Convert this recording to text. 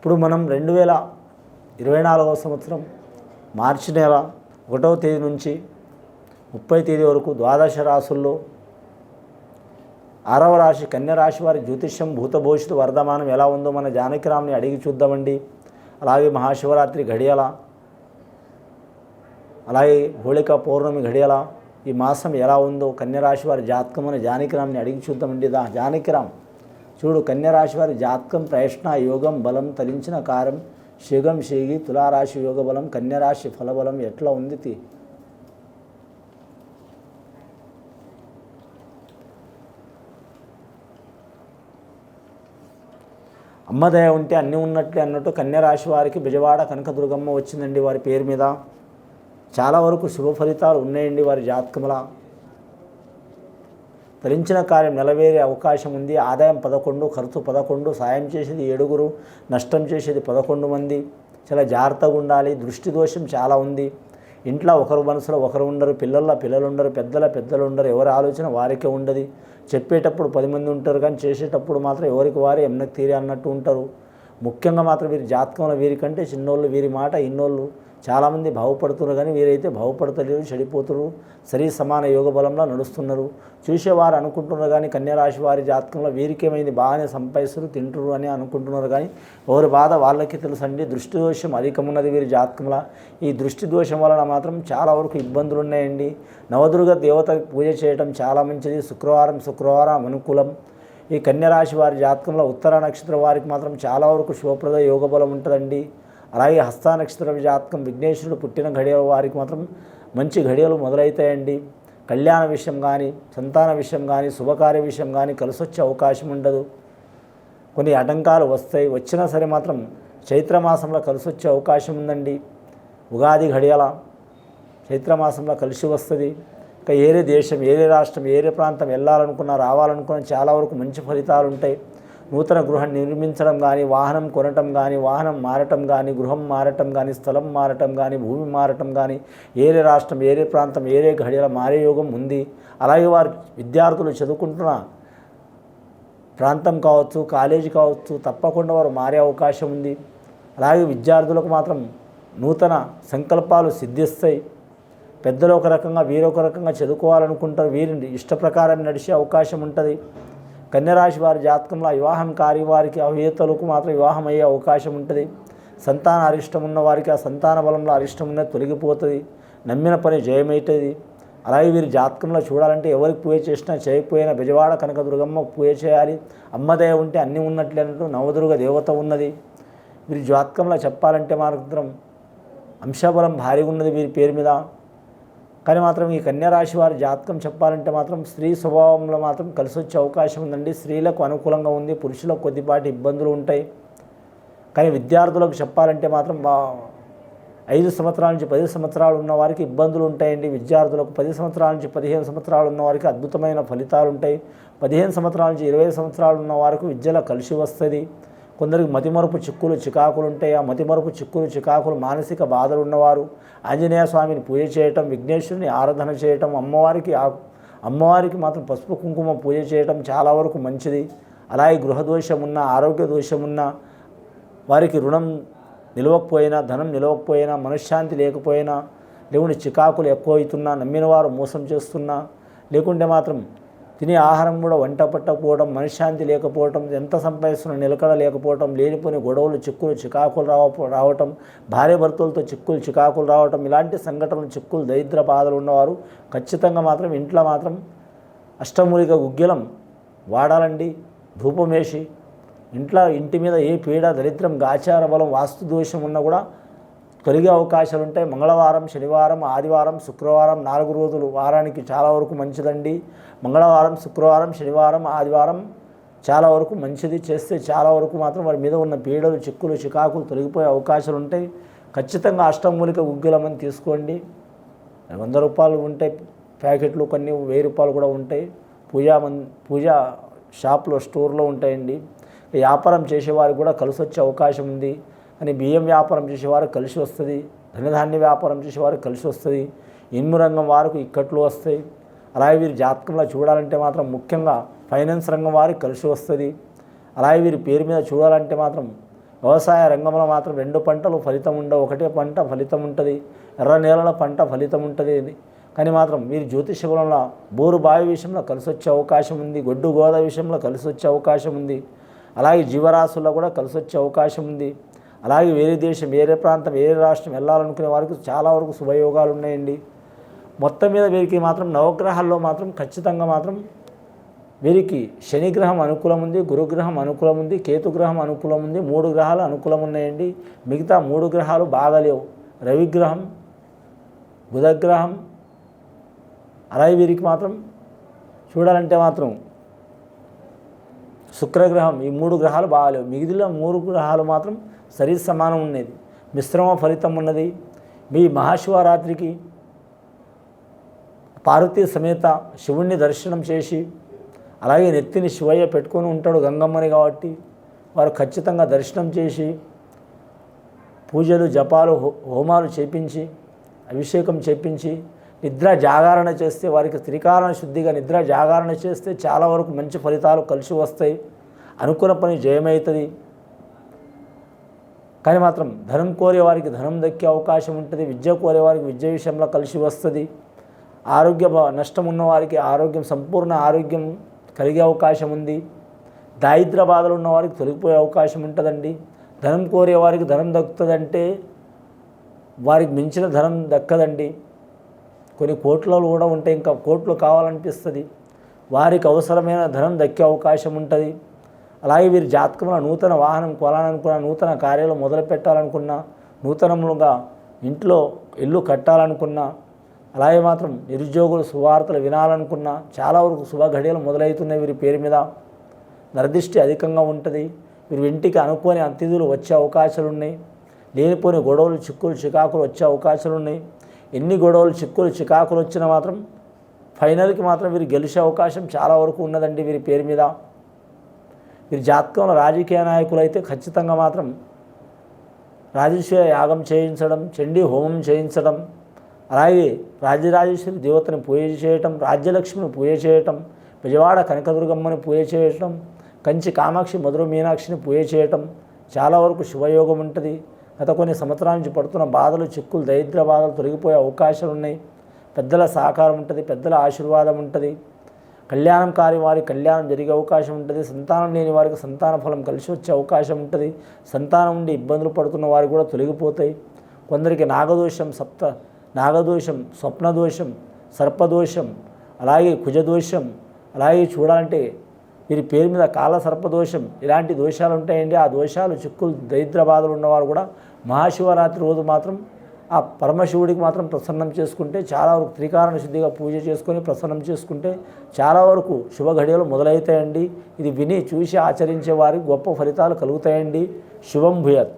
ఇప్పుడు మనం రెండు వేల ఇరవై నాలుగవ సంవత్సరం మార్చి నెల ఒకటవ తేదీ నుంచి ముప్పై తేదీ వరకు ద్వాదశ రాసుల్లో ఆరవ రాశి కన్య రాశి వారి జ్యోతిష్యం భూత భవిష్యత్తు వర్ధమానం ఎలా ఉందో మన జానకిరామ్ని అడిగి చూద్దామండి. అలాగే మహాశివరాత్రి గడియల అలాగే హోళిక పౌర్ణమి గడియల ఈ మాసం ఎలా ఉందో కన్యరాశి వారి జాతకం అని జానకిరామ్ని అడిగి చూద్దామండి. దా జానకిరామ్ చూడు కన్యరాశి వారి జాతకం ప్రయత్న యోగం బలం తరించిన కారం శిగం శీగి తులారాశి యోగ బలం కన్యరాశి ఫలబలం ఎట్లా ఉంది అమ్మదయ ఉంటే అన్నీ ఉన్నట్లే అన్నట్టు కన్యరాశి వారికి బిజవాడ కనకదుర్గమ్మ వచ్చిందండి వారి పేరు మీద. చాలా వరకు శుభ ఫలితాలు ఉన్నాయండి వారి జాతకముల. తరించిన కార్యం నెలవేరే అవకాశం ఉంది. ఆదాయం పదకొండు ఖర్చు పదకొండు సాయం చేసేది ఏడుగురు నష్టం చేసేది పదకొండు మంది. చాలా జాగ్రత్తగా ఉండాలి. దృష్టి దోషం చాలా ఉంది. ఇంట్లో ఒకరు మనసులో ఒకరు ఉండరు. పిల్లల పిల్లలు ఉండరు. పెద్దల పెద్దలు ఉండరు. ఎవరి ఆలోచన వారికే ఉండదు. చెప్పేటప్పుడు పది మంది ఉంటారు కానీ చేసేటప్పుడు మాత్రం ఎవరికి వారే ఎమ్నకు తీరే అన్నట్టు ఉంటారు. ముఖ్యంగా మాత్రం వీరి జాతకంలో వీరికంటే చిన్నోళ్ళు వీరి మాట ఇన్నోళ్ళు చాలామంది బాగుపడుతున్నారు కానీ వీరైతే బాగుపడతలేరు చెడిపోతున్నారు. సరి సమాన యోగ బలంలో నడుస్తున్నారు. చూసేవారు అనుకుంటున్నారు కానీ కన్యారాశి వారి జాతకంలో వీరికేమైంది? బాగానే సంపాదిస్తారు తింటున్నారు అని అనుకుంటున్నారు కానీ ఎవరి బాధ వాళ్ళకి తెలుసండి. దృష్టి దోషం అధికమున్నది వీరి జాతకంలో. ఈ దృష్టి దోషం వలన మాత్రం చాలా వరకు ఇబ్బందులు ఉన్నాయండి నవదుర్గ దేవత పూజ చేయడం చాలా మంచిది. శుక్రవారం శుక్రవారం అనుకూలం. ఈ కన్యరాశి వారి జాతకంలో ఉత్తర నక్షత్రం వారికి మాత్రం చాలా వరకు శుభప్రద యోగ బలం ఉంటుందండి. అలాగే హస్తానక్షత్ర జాతకం విఘ్నేశ్వరుడు పుట్టిన ఘడియల వారికి మాత్రం మంచి ఘడియలు మొదలవుతాయండి కళ్యాణ విషయం కానీ సంతాన విషయం కానీ శుభకార్య విషయం కానీ కలిసొచ్చే అవకాశం ఉండదు. కొన్ని ఆటంకాలు వస్తాయి. వచ్చినా సరే మాత్రం చైత్రమాసంలో కలిసొచ్చే అవకాశం ఉందండి. ఉగాది ఘడియల చైత్రమాసంలో కలిసి వస్తుంది. ఇంకా ఏరే దేశం ఏరే రాష్ట్రం ఏరే ప్రాంతం వెళ్ళాలనుకున్నా రావాలనుకున్నా చాలా వరకు మంచి ఫలితాలు ఉంటాయి నూతన గృహం నిర్మించడం కానీ వాహనం కొనటం కానీ వాహనం మారటం కానీ గృహం మారటం కానీ స్థలం మారటం కానీ భూమి మారటం కానీ ఏరే రాష్ట్రం ఏరే ప్రాంతం ఏరే ఘడియల మారే యోగం ఉంది. అలాగే వారు విద్యార్థులు చదువుకుంటున్న ప్రాంతం కావచ్చు కాలేజీ కావచ్చు తప్పకుండా వారు మారే అవకాశం ఉంది. అలాగే విద్యార్థులకు మాత్రం నూతన సంకల్పాలు సిద్ధిస్తాయి. పెద్దలు ఒక రకంగా వీరొక రకంగా చదువుకోవాలనుకుంటారు. వీరిని ఇష్ట ప్రకారం నడిచే అవకాశం ఉంటుంది. కన్యరాశి వారి జాతకంలో వివాహం కాని వారికి అవియతలకు మాత్రం వివాహం అయ్యే అవకాశం ఉంటుంది. సంతాన అరిష్టం ఉన్న వారికి ఆ సంతాన బలంలో అరిష్టం ఉన్నది తొలగిపోతుంది. నమ్మిన పని జయమవుతుంది. అలాగే వీరి జాతకంలో చూడాలంటే ఎవరికి పూజ చేసినా చేయకపోయినా బెజవాడ కనకదుర్గమ్మ పూజ చేయాలి. అమ్మదయ ఉంటే అన్నీ ఉన్నట్లే అన్నట్టు నవదుర్గ దేవత ఉన్నది. వీరి జాతకంలో చెప్పాలంటే మాత్రం అంశబలం భారీగా ఉన్నది వీరి పేరు మీద. కానీ మాత్రం ఈ కన్యారాశి వారి జాతకం చెప్పాలంటే మాత్రం స్త్రీ స్వభావంలో మాత్రం కలిసి వచ్చే అవకాశం ఉందండి. స్త్రీలకు అనుకూలంగా ఉంది పురుషులకు కొద్దిపాటి ఇబ్బందులు ఉంటాయి. కానీ విద్యార్థులకు చెప్పాలంటే మాత్రం బా ఐదు సంవత్సరాల నుంచి పది సంవత్సరాలు ఉన్న వారికి ఇబ్బందులు ఉంటాయండి. విద్యార్థులకు పది సంవత్సరాల నుంచి పదిహేను సంవత్సరాలు ఉన్న వారికి అద్భుతమైన ఫలితాలు ఉంటాయి. పదిహేను సంవత్సరాల నుంచి ఇరవై సంవత్సరాలు ఉన్న వారికి విద్యలో కలిసి వస్తుంది. కొందరికి మతిమరుపు చిక్కులు చికాకులు ఉంటాయి ఆ మతిమరుపు చిక్కులు చికాకులు మానసిక బాధలు ఉన్నవారు ఆంజనేయ స్వామిని పూజ చేయటం విఘ్నేశ్వరుని ఆరాధన చేయటం అమ్మవారికి ఆ అమ్మవారికి మాత్రం పసుపు కుంకుమ పూజ చేయటం చాలా వరకు మంచిది. అలాగే గృహదోషం ఉన్న ఆరోగ్య దోషం ఉన్న వారికి రుణం నిలవకపోయినా ధనం నిలవకపోయినా మనశ్శాంతి లేకపోయినా లేకుంటే చికాకులు ఎక్కువ అవుతున్నా నమ్మిన వారు మోసం చేస్తున్నా లేకుంటే మాత్రం తినే ఆహారం కూడా వంట పట్టకపోవడం మనశ్శాంతి లేకపోవడం ఎంత సంపాదిస్తున్న నిలకడ లేకపోవడం లేనిపోని గొడవలు చిక్కులు చికాకులు రావ రావటం భార్య భర్తలతో చిక్కులు చికాకులు రావటం ఇలాంటి సంఘటనలు చిక్కులు దరిద్ర బాధలు ఉన్నవారు ఖచ్చితంగా మాత్రం ఇంట్లో మాత్రం అష్టమూలిక గుగ్గిలం వాడాలండి ధూపం వేసి. ఇంట్లో ఇంటి మీద ఏ పీడ దరిద్రం గాచార బలం వాస్తు దోషం ఉన్నా కూడా తొలగే అవకాశాలు ఉంటాయి మంగళవారం శనివారం ఆదివారం శుక్రవారం నాలుగు రోజులు. వారానికి చాలా వరకు మంచిదండి. మంగళవారం శుక్రవారం శనివారం ఆదివారం చాలా వరకు మంచిది. చేస్తే చాలా వరకు మాత్రం వారి మీద ఉన్న పీడలు చిక్కులు చికాకులు తొలగిపోయే అవకాశాలు ఉంటాయి ఖచ్చితంగా అష్టమూలిక ఉగ్గులమని తీసుకోండి. వంద రూపాయలు ఉంటాయి ప్యాకెట్లు కొన్ని వెయ్యి రూపాయలు కూడా ఉంటాయి. పూజా మన్ పూజా షాప్లో స్టోర్లో ఉంటాయండి. వ్యాపారం చేసేవారికి కూడా కలిసి వచ్చే అవకాశం ఉంది అని బియ్యం వ్యాపారం చేసేవారు కలిసి వస్తుంది ధనధాన్య వ్యాపారం చేసేవారు కలిసి వస్తుంది ఇనుము రంగం వారికి ఇక్కట్లు వస్తాయి. అలాగే వీరి జాతకంలో చూడాలంటే మాత్రం ముఖ్యంగా ఫైనాన్స్ రంగం వారికి కలిసి వస్తుంది. అలాగే వీరి పేరు మీద చూడాలంటే మాత్రం వ్యవసాయ రంగంలో మాత్రం రెండు పంటలు ఫలితం ఉండవు. ఒకటే పంట ఫలితం ఉంటుంది ఎర్ర నేలల పంట ఫలితం ఉంటుంది. కానీ మాత్రం వీరి జ్యోతిష కులంలో బోరు బావి విషయంలో కలిసి వచ్చే అవకాశం ఉంది గొడ్డు గోద విషయంలో కలిసి వచ్చే అవకాశం ఉంది. అలాగే జీవరాశుల్లో కూడా కలిసి వచ్చే అవకాశం ఉంది. అలాగే వేరే దేశం వేరే ప్రాంతం వేరే రాష్ట్రం వెళ్ళాలనుకునే వారికి చాలా వరకు శుభయోగాలు ఉన్నాయండి. మొత్తం మీద వీరికి మాత్రం నవగ్రహాల్లో మాత్రం ఖచ్చితంగా మాత్రం వీరికి శనిగ్రహం అనుకూలం ఉంది గురుగ్రహం అనుకూలం ఉంది కేతుగ్రహం అనుకూలం ఉంది మూడు గ్రహాలు అనుకూలం ఉన్నాయండి. మిగతా మూడు గ్రహాలు బాగలేవు రవిగ్రహం బుధగ్రహం అలాగే వీరికి మాత్రం చూడాలంటే మాత్రం శుక్రగ్రహం ఈ మూడు గ్రహాలు బాగాలేవు. మిగిలిన మూడు గ్రహాలు మాత్రం సరి సమానం ఉన్నది. మిశ్రమ ఫలితం ఉన్నది. మీ మహాశివరాత్రికి పార్వతీ సమేత శివుణ్ణి దర్శనం చేసి అలాగే నెత్తిని శివయ్య పెట్టుకొని ఉంటాడు గంగమ్మని కాబట్టి వారు ఖచ్చితంగా దర్శనం చేసి పూజలు జపాలు హో- హోమాలు చేపించి అభిషేకం చేపించి నిద్ర జాగరణ చేస్తే వారికి త్రికారణ శుద్ధిగా నిద్ర జాగరణ చేస్తే చాలా వరకు మంచి ఫలితాలు కలిసి వస్తాయి. అనుకున్న పని జయమవుతుంది కానీ మాత్రం ధనం కోరే వారికి ధనం దక్కే అవకాశం ఉంటుంది. విద్య కోరే వారికి విద్య విషయంలో కలిసి వస్తుంది. ఆరోగ్య నష్టం ఉన్న వారికి ఆరోగ్యం సంపూర్ణ ఆరోగ్యం కలిగే అవకాశం ఉంది. దారిద్ర బాధలు ఉన్న వారికి తొలగిపోయే అవకాశం ఉంటుందండి. ధనం కోరే వారికి ధనం దక్కుతుందంటే వారికి మించిన ధనం దక్కదండి. కొన్ని కోట్లలో కూడా ఉంటే ఇంకా కోట్లు కావాలనిపిస్తుంది. వారికి అవసరమైన ధనం దక్కే అవకాశం ఉంటుంది. అలాగే వీరి జాతకంలో నూతన వాహనం కొనాలనుకున్న నూతన కార్యాలు మొదలు పెట్టాలనుకున్నా నూతనములుగా ఇంట్లో ఇల్లు కట్టాలనుకున్నా అలాగే మాత్రం నిరుద్యోగులు సువార్తలు వినాలనుకున్నా చాలా వరకు శుభ ఘడియలు మొదలవుతున్నాయి వీరి పేరు మీద. నరదృష్టి అధికంగా ఉంటుంది. వీరి ఇంటికి అనుకోని అతిథులు వచ్చే అవకాశాలు ఉన్నాయి లేనిపోని గొడవలు చిక్కులు చికాకులు వచ్చే అవకాశాలు ఉన్నాయి ఎన్ని గొడవలు చిక్కులు చికాకులు వచ్చినా మాత్రం ఫైనల్కి మాత్రం వీరు గెలిచే అవకాశం చాలా వరకు ఉన్నదండి వీరి పేరు మీద. వీరి జాతకంలో రాజకీయ నాయకులు అయితే ఖచ్చితంగా మాత్రం రాజేశ్వరి యాగం చేయించడం చండీ హోమం చేయించడం అలాగే రాజరాజేశ్వరి దేవతని పూజ చేయటం రాజ్యలక్ష్మిని పూజ చేయటం విజయవాడ కనకదుర్గమ్మని పూజ చేయటం కంచి కామాక్షి మధుర మీనాక్షిని పూజ చేయటం చాలా వరకు శుభయోగం ఉంటుంది. గత కొన్ని సంవత్సరాల నుంచి పడుతున్న బాధలు చిక్కులు దరిద్ర బాధలు తొలగిపోయే అవకాశాలు ఉన్నాయి. పెద్దల సహకారం ఉంటుంది పెద్దల ఆశీర్వాదం ఉంటుంది. కళ్యాణం కాని వారి కళ్యాణం జరిగే అవకాశం ఉంటుంది. సంతానం లేని వారికి సంతాన ఫలం కలిసి వచ్చే అవకాశం ఉంటుంది. సంతానం నుండి ఇబ్బందులు పడుతున్న వారికి కూడా తొలగిపోతాయి. కొందరికి నాగదోషం సప్త నాగదోషం స్వప్నదోషం సర్పదోషం అలాగే కుజదోషం అలాగే చూడాలంటే వీరి పేరు మీద కాల సర్పదోషం ఇలాంటి దోషాలు ఉంటాయండి. ఆ దోషాలు చిక్కులు దరిద్ర బాధలు ఉన్నవారు కూడా మహాశివరాత్రి రోజు మాత్రం ఆ పరమశివుడికి మాత్రం ప్రసన్నం చేసుకుంటే చాలా వరకు త్రికారణ శుద్ధిగా పూజ చేసుకొని ప్రసన్నం చేసుకుంటే చాలా వరకు శుభ ఘడియలు మొదలవుతాయండి. ఇది విని చూసి ఆచరించే వారికి గొప్ప ఫలితాలు కలుగుతాయండి. శుభం భూయత్.